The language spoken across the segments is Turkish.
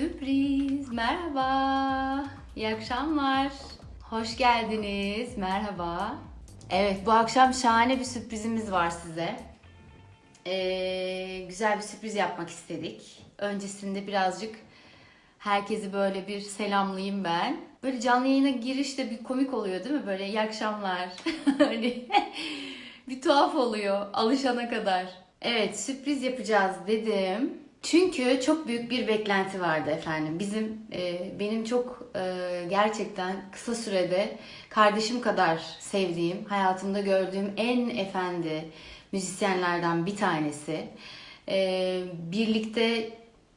Sürpriz, merhaba. İyi akşamlar. Hoş geldiniz, merhaba. Evet, bu akşam şahane bir sürprizimiz var size. Ee, güzel bir sürpriz yapmak istedik. Öncesinde birazcık herkesi böyle bir selamlayayım ben. Böyle canlı yayına giriş de bir komik oluyor değil mi? Böyle iyi akşamlar. Hani bir tuhaf oluyor alışana kadar. Evet, sürpriz yapacağız dedim. Çünkü çok büyük bir beklenti vardı efendim. Bizim e, benim çok e, gerçekten kısa sürede kardeşim kadar sevdiğim, hayatımda gördüğüm en efendi müzisyenlerden bir tanesi. E, birlikte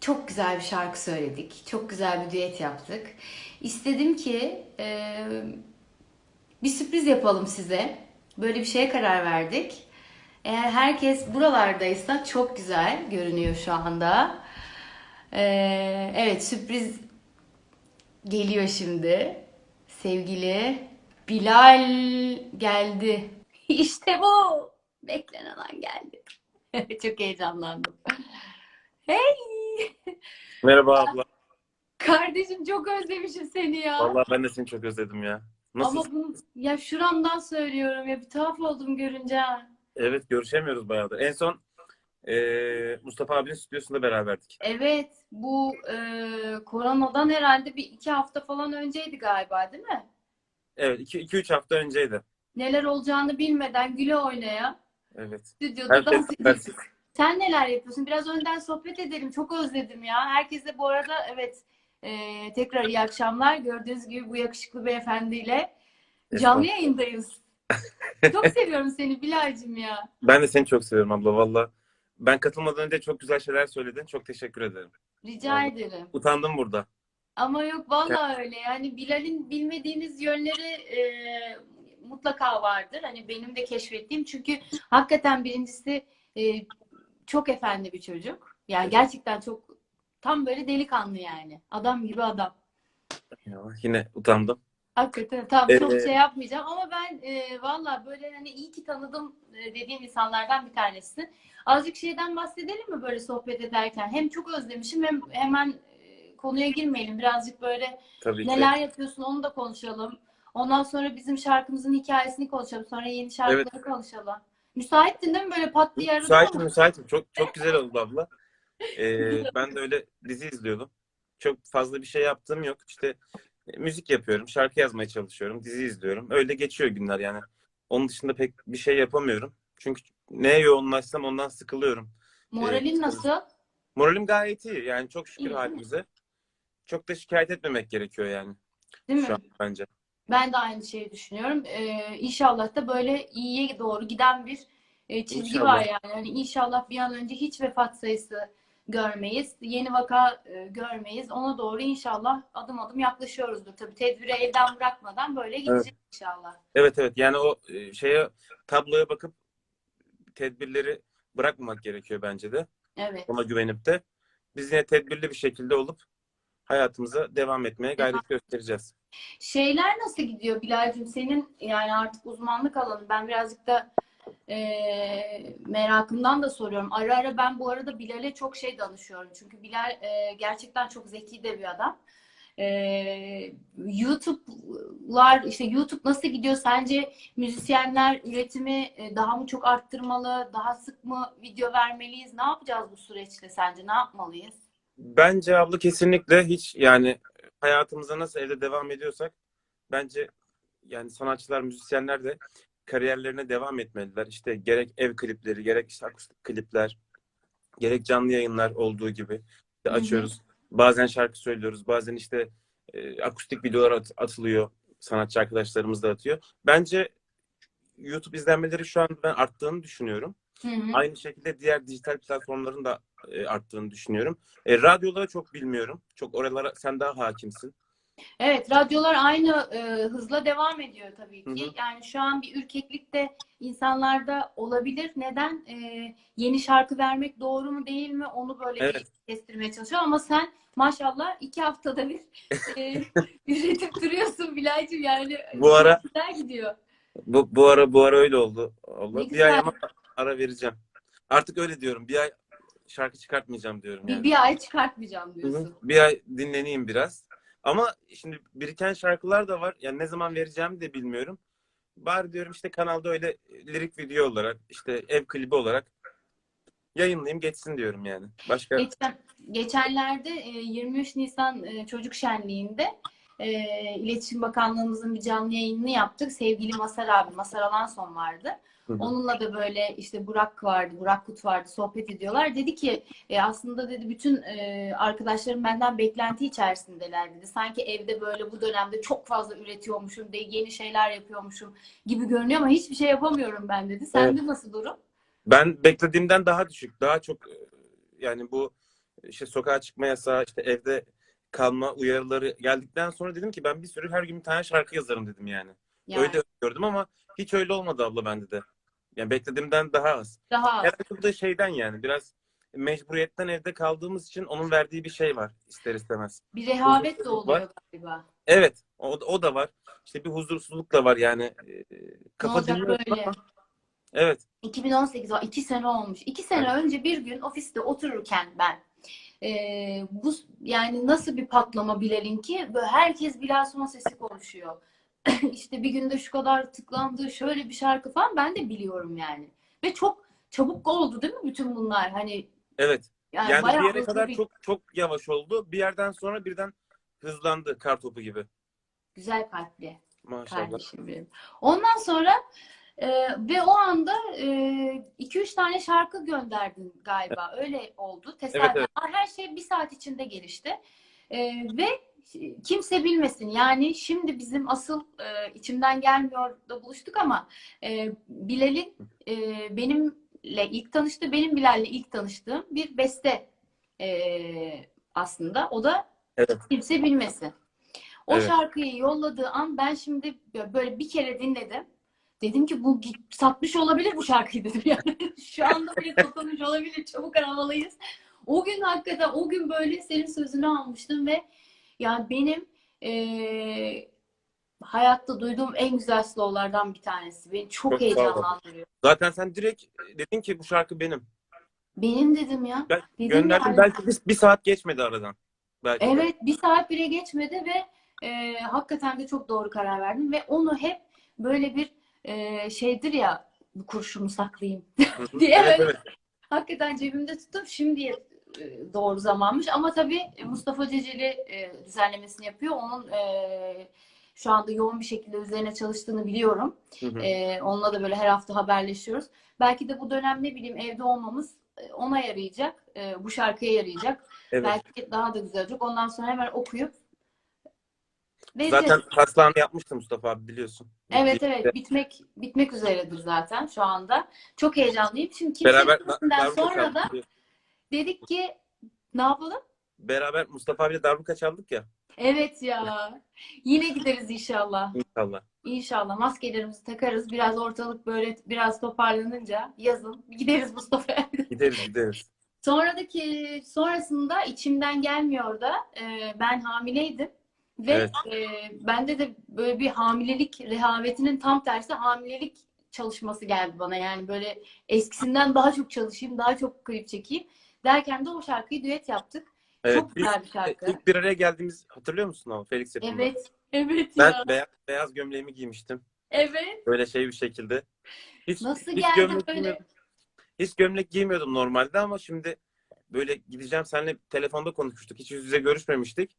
çok güzel bir şarkı söyledik. Çok güzel bir düet yaptık. İstedim ki e, bir sürpriz yapalım size. Böyle bir şeye karar verdik. Eğer herkes buralardaysa çok güzel görünüyor şu anda. Ee, evet sürpriz geliyor şimdi. Sevgili Bilal geldi. İşte bu. Beklenen an geldi. çok heyecanlandım. Hey! Merhaba abla. Kardeşim çok özlemişim seni ya. Vallahi ben de seni çok özledim ya. Nasıl? Ama bunu ya şuramdan söylüyorum ya bir tuhaf oldum görünce. Evet görüşemiyoruz bayağıdır. En son eee, Mustafa abinin stüdyosunda beraberdik. Evet, bu e, koronadan herhalde bir iki hafta falan önceydi galiba, değil mi? Evet 2-3 hafta önceydi. Neler olacağını bilmeden güle oynaya Evet. stüdyoda dans habersiz. Sen neler yapıyorsun? Biraz önden sohbet edelim. Çok özledim ya. Herkese bu arada evet e, tekrar iyi akşamlar. Gördüğünüz gibi bu yakışıklı beyefendiyle canlı yayındayız. Çok seviyorum seni Bilal'cim ya. Ben de seni çok seviyorum abla valla. Ben katılmadan önce çok güzel şeyler söyledin. Çok teşekkür ederim. Rica Vallahi. ederim. Utandım burada. Ama yok vallahi öyle. Yani Bilal'in bilmediğiniz yönleri e, mutlaka vardır. Hani benim de keşfettiğim. Çünkü hakikaten birincisi e, çok efendi bir çocuk. Yani gerçekten çok tam böyle delikanlı yani. Adam gibi adam. Ya, yine utandım. Hakikaten tam çok Ee, şey yapmayacağım ama ben e, valla böyle hani iyi ki tanıdım e, dediğim insanlardan bir tanesi. Azıcık şeyden bahsedelim mi böyle sohbet ederken? Hem çok özlemişim hem hemen e, konuya girmeyelim. Birazcık böyle Tabii ki. Neler yapıyorsun onu da konuşalım. Ondan sonra bizim şarkımızın hikayesini konuşalım. Sonra yeni şarkıları konuşalım. Müsaittin değil mi böyle pat diye aradın Müsaitim müsaitim. Çok çok güzel oldu abla. Ee, ben de öyle dizi izliyordum. Çok fazla bir şey yaptığım yok. İşte müzik yapıyorum, şarkı yazmaya çalışıyorum, dizi izliyorum. Öyle geçiyor günler yani. Onun dışında pek bir şey yapamıyorum. Çünkü neye yoğunlaşsam ondan sıkılıyorum. Moralin Ee, nasıl? Moralim gayet iyi. Yani çok şükür İyi, mi? halimize. Çok da şikayet etmemek gerekiyor yani Değil mi? şu an bence. Ben de aynı şeyi düşünüyorum. Ee, inşallah da böyle iyiye doğru giden bir e, çizgi İnşallah. var yani. yani. İnşallah bir an önce hiç vefat sayısı görmeyiz. Yeni vaka e, görmeyiz. Ona doğru inşallah adım adım yaklaşıyoruzdur. Tabii tedbiri elden bırakmadan böyle gidecek inşallah. Evet evet yani o e, şeye tabloya bakıp tedbirleri bırakmamak gerekiyor bence de. Evet. Ona güvenip de biz yine tedbirli bir şekilde olup hayatımıza devam etmeye gayret göstereceğiz. Şeyler nasıl gidiyor Bilal'cim? Senin yani artık uzmanlık alanı. Ben birazcık da e, merakımdan da soruyorum. Ara ara ben bu arada Bilal'e çok şey danışıyorum. Çünkü Bilal e, gerçekten çok zeki de bir adam. E, YouTube'lar işte YouTube nasıl gidiyor? Sence müzisyenler üretimi e, daha mı çok arttırmalı? Daha sık mı video vermeliyiz? Ne yapacağız bu süreçte sence? Ne yapmalıyız? Bence abla kesinlikle hiç yani hayatımıza nasıl evde devam ediyorsak bence yani sanatçılar, müzisyenler de kariyerlerine devam etmeliler. İşte gerek ev klipleri, gerek işte akustik klipler, gerek canlı yayınlar olduğu gibi işte Hı hı. açıyoruz. Bazen şarkı söylüyoruz, bazen işte e, akustik videolar at- atılıyor. Sanatçı arkadaşlarımız da atıyor. Bence YouTube izlenmeleri şu an ben arttığını düşünüyorum. Hı hı. Aynı şekilde diğer dijital platformların da e, arttığını düşünüyorum. E, radyoları çok bilmiyorum. Çok oralara sen daha hakimsin. Evet, radyolar aynı e, hızla devam ediyor tabii ki. Hı hı. Yani şu an bir ürkeklik de insanlarda olabilir. Neden? E, yeni şarkı vermek doğru mu değil mi? Onu böyle Evet. bir kestirmeye çalışıyor. Ama sen maşallah iki haftada bir e, üretip duruyorsun Bilal'cim. Yani Bu ara- güzel gidiyor. Bu, bu ara bu ara öyle oldu. Allah. Bir ay ama ara vereceğim. Artık öyle diyorum. Bir ay şarkı çıkartmayacağım diyorum Bir, yani. bir ay çıkartmayacağım Hı hı. diyorsun. Bir ay dinleneyim biraz. Ama şimdi biriken şarkılar da var. Yani ne zaman vereceğimi de bilmiyorum. Bari diyorum işte kanalda öyle lirik video olarak, işte ev klibi olarak yayınlayayım geçsin diyorum yani. Başka Geçen, geçenlerde e, 23 Nisan e, Çocuk Şenliği'nde e, İletişim Bakanlığımızın bir canlı yayınını yaptık. Sevgili Masar abi, Masar Alanson vardı. Hı hı. Onunla da böyle işte Burak vardı, Burak Kut vardı, sohbet ediyorlar. Dedi ki e, aslında dedi bütün e, arkadaşlarım benden beklenti içerisindeler dedi. Sanki evde böyle bu dönemde çok fazla üretiyormuşum, de yeni şeyler yapıyormuşum gibi görünüyor ama hiçbir şey yapamıyorum ben dedi. Sende nasıl durum? Ben beklediğimden daha düşük. Daha çok e, yani bu işte sokağa çıkma yasağı, işte evde kalma uyarıları geldikten sonra dedim ki ben bir sürü her gün bir tane şarkı yazarım dedim yani. Yani Öyle gördüm ama hiç öyle olmadı abla bende de. Yani beklediğimden daha az. daha az. Herhalde da şeyden yani biraz mecburiyetten evde kaldığımız için onun verdiği bir şey var ister istemez. Bir rehavet de oluyor var. galiba. Evet o, o da var. İşte bir huzursuzluk da var yani. Ee, Kafa dinliyorsun böyle? ama- Evet. 2018 var. iki sene olmuş. İki sene önce bir gün ofiste otururken ben e, bu yani nasıl bir patlama Bilal'in ki böyle herkes son sesi konuşuyor. işte bir günde şu kadar tıklandı, şöyle bir şarkı falan ben de biliyorum yani. Ve çok çabuk oldu değil mi bütün bunlar? Hani Evet. yani, Yani bir yere kadar bir- çok çok yavaş oldu. Bir yerden sonra birden hızlandı kar topu gibi. güzel kalpli. Maşallah. kardeşim benim. Ondan sonra e, ve o anda 2-3 tane şarkı gönderdin galiba. Öyle oldu. Tesadüfen. Evet, Her şey bir saat içinde gelişti. E, ve kimse bilmesin. Yani şimdi bizim asıl e, içimden gelmiyor da buluştuk ama e, Bilal'in e, benimle ilk tanıştığı, benim Bilal'le ilk tanıştığım bir beste e, aslında. O da Evet. kimse bilmesin. O Evet. şarkıyı yolladığı an ben şimdi böyle bir kere dinledim. Dedim ki bu satmış olabilir bu şarkıyı dedim yani. Şu anda bile satılmış olabilir. Çabuk aramalıyız. O gün hakikaten o gün böyle senin sözünü almıştım ve yani benim eee, hayatta duyduğum en güzel slowlardan bir tanesi. Beni çok, Çok heyecanlandırıyor. Zaten sen direkt dedin ki bu şarkı benim. Benim dedim ya. Ben Dedim gönderdim yani. belki bir, bir saat geçmedi aradan. Belki de. Evet bir saat bile geçmedi ve e, hakikaten de çok doğru karar verdim ve onu hep böyle bir e, şeydir ya bu kurşunu saklayayım diye evet, evet. hakikaten cebimde tuttum şimdiye e, doğru zamanmış ama tabii Mustafa Ceceli e, düzenlemesini yapıyor onun e, şu anda yoğun bir şekilde üzerine çalıştığını biliyorum. Hı hı. E, onunla da böyle her hafta haberleşiyoruz. Belki de bu dönem ne bileyim evde olmamız e, ona yarayacak. E, bu şarkıya yarayacak. Evet. Belki daha da güzel olacak. Ondan sonra hemen okuyup vereceğiz. Zaten taslağını yapmıştı Mustafa abi biliyorsun. Evet evet bitmek bitmek üzeredir zaten şu anda. Çok heyecanlıyım. Şimdi kimse Beraber sonra da çaldık. Dedik ki ne yapalım? Beraber Mustafa abiyle darbuka çaldık ya. Evet ya. Yine gideriz inşallah. İnşallah. İnşallah maskelerimizi takarız. Biraz ortalık böyle biraz toparlanınca yazın gideriz Mustafa'ya. Gideriz gideriz. Sonradaki sonrasında içimden gelmiyor da e, ben hamileydim ve Evet. e, bende de böyle bir hamilelik rehavetinin tam tersi hamilelik çalışması geldi bana. Yani böyle eskisinden daha çok çalışayım, daha çok klip çekeyim derken de o şarkıyı düet yaptık. Evet, çok güzel bir şarkı. ilk bir araya geldiğimiz hatırlıyor musun ama Felix yapımında? Evet. Evet Ben ya. beyaz, beyaz gömleğimi giymiştim. Evet. Böyle şey bir şekilde. Hiç, Nasıl hiç geldi böyle? Hiç gömlek giymiyordum normalde ama şimdi böyle gideceğim seninle telefonda konuşmuştuk. Hiç yüz yüze görüşmemiştik.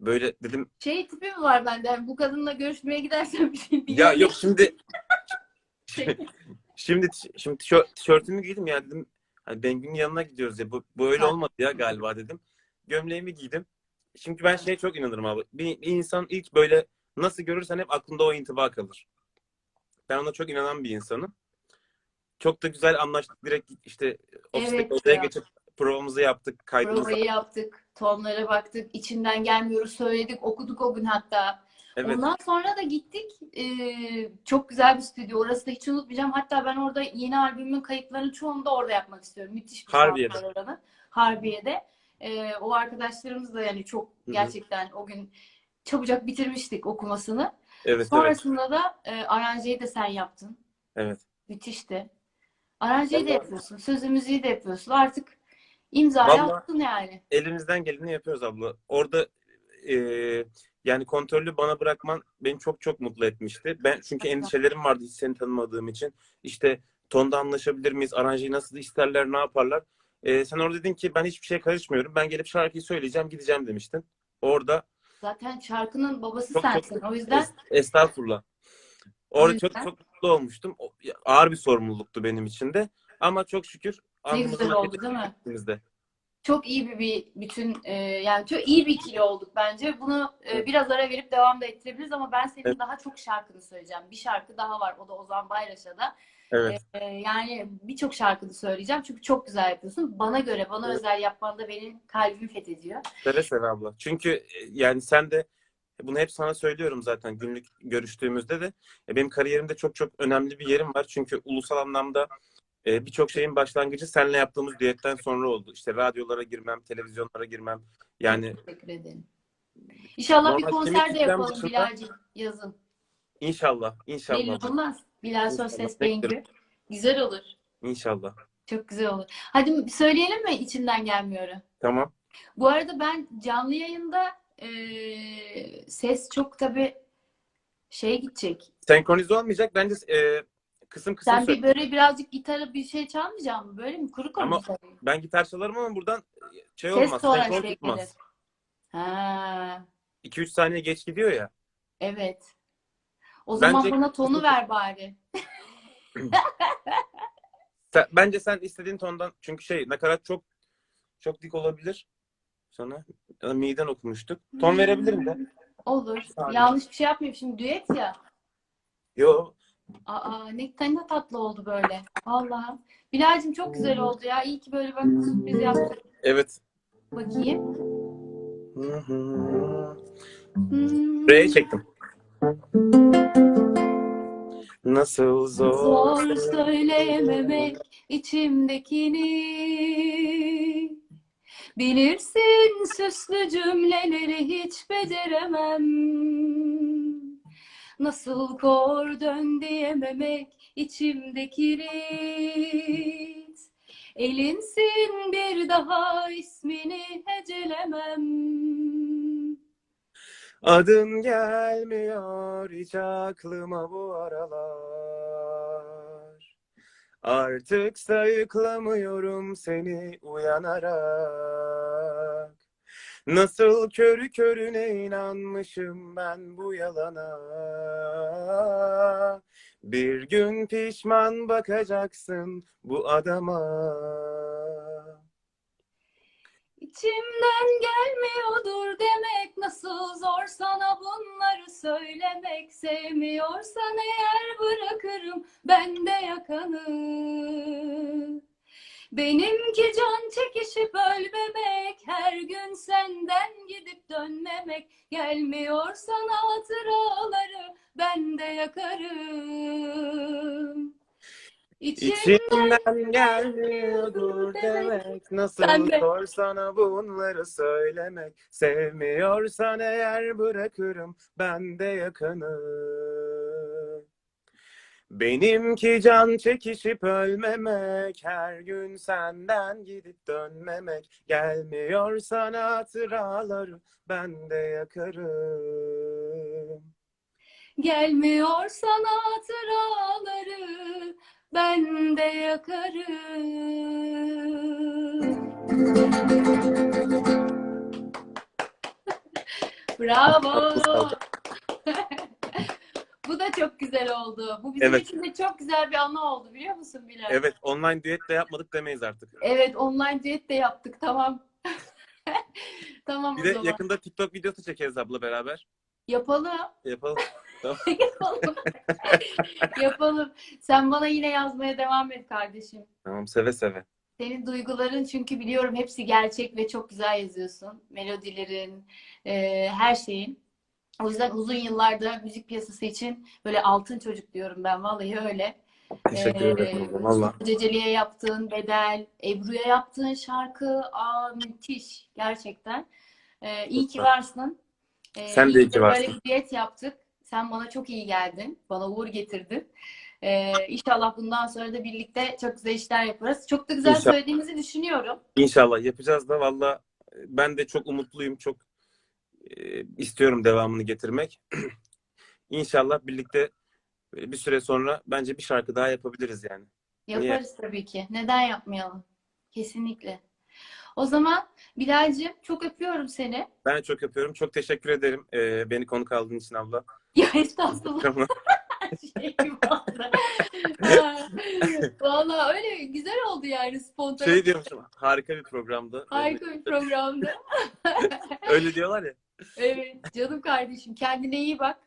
Böyle dedim Şey tipi mi var bende? Yani bu kadınla görüşmeye gidersem bir şey ya yok şimdi Şey- şimdi şimdi tişört, tişörtümü giydim ya dedim hani Bengü'nün yanına gidiyoruz ya bu, bu öyle olmadı ya galiba dedim. Gömleğimi giydim. Çünkü ben şeye çok inanırım abi. Bir, bir insan ilk böyle nasıl görürsen hep aklında o intiba kalır. Ben ona çok inanan bir insanım. Çok da güzel anlaştık. Direkt işte ofisteki Evet odaya ya. geçip provamızı yaptık. Kaydımızı Provayı yaptık, tonlara baktık, içinden gelmiyoruz söyledik, okuduk o gün hatta. Evet. Ondan sonra da gittik. Ee, çok güzel bir stüdyo. Orası da hiç unutmayacağım. Hatta ben orada yeni albümün kayıtlarının çoğunu da orada yapmak istiyorum. Müthiş bir Harbiye'de. oranın. Harbiye'de. Ee, o arkadaşlarımız da yani çok gerçekten o gün çabucak bitirmiştik okumasını. Evet, evet. Sonrasında da e, aranjeyi de sen yaptın. Evet. Müthişti. Aranjeyi de Vallahi- yapıyorsun. Sözü müziği de yapıyorsun. Artık İmzayı Vallahi- attın yani. Elimizden geleni yapıyoruz abla. Orada e, yani kontrolü bana bırakman beni çok çok mutlu etmişti. Ben çünkü endişelerim vardı hiç seni tanımadığım için. İşte tonda anlaşabilir miyiz? Aranjeyi nasıl isterler, ne yaparlar? E, sen orada dedin ki ben hiçbir şeye karışmıyorum. Ben gelip şarkıyı söyleyeceğim, gideceğim demiştin. Orada Zaten şarkının babası Çok çok- sensin. O yüzden Es- Estağfurullah. Orada O çok yüzden- çok mutlu olmuştum. Ağır bir sorumluluktu benim için de. Ama çok şükür ne güzel oldu değil mi? Çok iyi bir, bir bütün e, yani çok iyi bir ikili olduk bence. Bunu e, biraz ara verip devam da ettirebiliriz ama ben senin Evet. daha çok şarkını söyleyeceğim. Bir şarkı daha var. O da Ozan Bayraş'a da. Evet. E, yani birçok şarkını söyleyeceğim. Çünkü çok güzel yapıyorsun. Bana göre, bana Evet. özel yapman da benim kalbimi fethediyor. Seve seve abla. Çünkü e, yani sen de bunu hep sana söylüyorum zaten günlük görüştüğümüzde de. E, Benim kariyerimde çok çok önemli bir yerim var. Çünkü ulusal anlamda e, birçok şeyin başlangıcı seninle yaptığımız düetten sonra oldu. İşte radyolara girmem, televizyonlara girmem. Yani Teşekkür ederim. İnşallah bir konser de yapalım dışında- Bilal'cim yazın. inşallah, inşallah. Belli olmaz. Bilal Söz İnşallah, Ses beklerim. Bengü. Güzel olur. İnşallah. Çok güzel olur. Hadi söyleyelim mi içimden gelmiyorum? Tamam. Bu arada ben canlı yayında eee, ses çok tabii şey gidecek. Senkronize olmayacak. Bence e, kısım kısım Sen söyle. bir böyle birazcık gitarı bir şey çalmayacak mısın? Böyle mi? Kuru Ama? Ben gitar çalarım ama buradan şey Ses olmaz. sonra Senkron tutmaz. gelir. Ha, 2-3 saniye geç gidiyor ya. evet. O zaman Bence- bana tonu ver bari. Sen- bence sen istediğin tondan çünkü şey nakarat çok çok dik olabilir. Sana ya da miden okumuştuk. Ton verebilirim de. Olur. saniye. Yanlış bir şey yapmayayım. Şimdi düet ya. Yo. Aa ne, ne tatlı oldu böyle. Vallahi. Bilal'cim çok güzel oldu ya. İyi ki böyle bak sürpriz yaptık. Evet. Bakayım. Hmm. R'ye çektim. Nasıl zor. Zor söyleyememek içimdekini Bilirsin süslü cümleleri hiç beceremem Nasıl kor dön diyememek içimdeki rit Elinsin bir daha ismini hecelemem Adın gelmiyor hiç aklıma bu aralar. Artık sayıklamıyorum seni uyanarak. Nasıl körü körüne inanmışım ben bu yalana. Bir gün pişman bakacaksın bu adama. İçimden gelmiyordur demek nasıl zor sana bunları söylemek sevmiyorsan eğer bırakırım ben de yakanı Benimki can çekişip ölmemek her gün senden gidip dönmemek. Gelmiyor sana hatıraları ben de yakarım. İçimden gelmiyordur demek. Nasıl de. zor sana bunları söylemek? Sevmiyorsan eğer bırakırım ben de yakanı Benimki can çekişip ölmemek Her gün senden gidip dönmemek Gelmiyor sana hatıraları ben de yakarım Gelmiyor sana hatıraları ben de yakarım. Bravo. Bu da çok güzel oldu. Bu bizim Evet. için de çok güzel bir anı oldu biliyor musun Bilal? Evet online düet de yapmadık demeyiz artık Evet, online diyet de yaptık. Tamam. tamam Bir o de zaman. yakında TikTok videosu çekeriz abla beraber Yapalım. Yapalım Yapalım. Yapalım. Sen bana yine yazmaya devam et kardeşim. Tamam seve seve Senin duyguların çünkü biliyorum hepsi gerçek ve çok güzel yazıyorsun. Melodilerin, e, her şeyin. O yüzden uzun yıllarda müzik piyasası için böyle altın çocuk diyorum ben. Vallahi öyle. Teşekkür Ee, ederim abla, valla Ceceli'ye yaptığın bedel, Ebru'ya yaptığın şarkı, aa müthiş gerçekten. Ee, iyi ki varsın. Ee, Sen de iyi ki varsın. Böyle bir diyet yaptık. Sen bana çok iyi geldin. Bana uğur getirdin. Ee, inşallah bundan sonra da birlikte çok güzel işler yaparız. Çok da güzel İnşallah. söylediğimizi düşünüyorum. İnşallah yapacağız da valla ben de çok umutluyum. Çok e, istiyorum devamını getirmek. İnşallah birlikte böyle bir süre sonra bence bir şarkı daha yapabiliriz yani. Yaparız tabii ki. Neden yapmayalım? Kesinlikle. O zaman Bilal'cim çok öpüyorum seni. Ben çok öpüyorum. Çok teşekkür ederim e, beni konuk aldığın için abla. Ya estağfurullah. şey. Vallahi öyle güzel oldu yani spontane. şey diyormuşum harika bir programdı. Harika bir programdı. Öyle diyorlar ya. Evet canım kardeşim kendine iyi bak.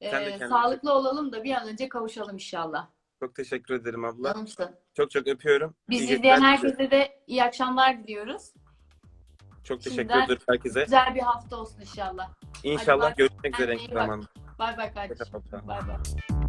Ee, Sen de kendine sağlıklı olalım da bir an önce kavuşalım inşallah. Çok teşekkür ederim abla. Canımsın. Çok çok öpüyorum. Biz İyi izleyen herkese de iyi akşamlar diliyoruz. Çok teşekkür ederim herkese. Güzel bir hafta olsun inşallah. İnşallah Hadi görüşmek üzere en zamanda. Bay bay kardeşim. Bay bay.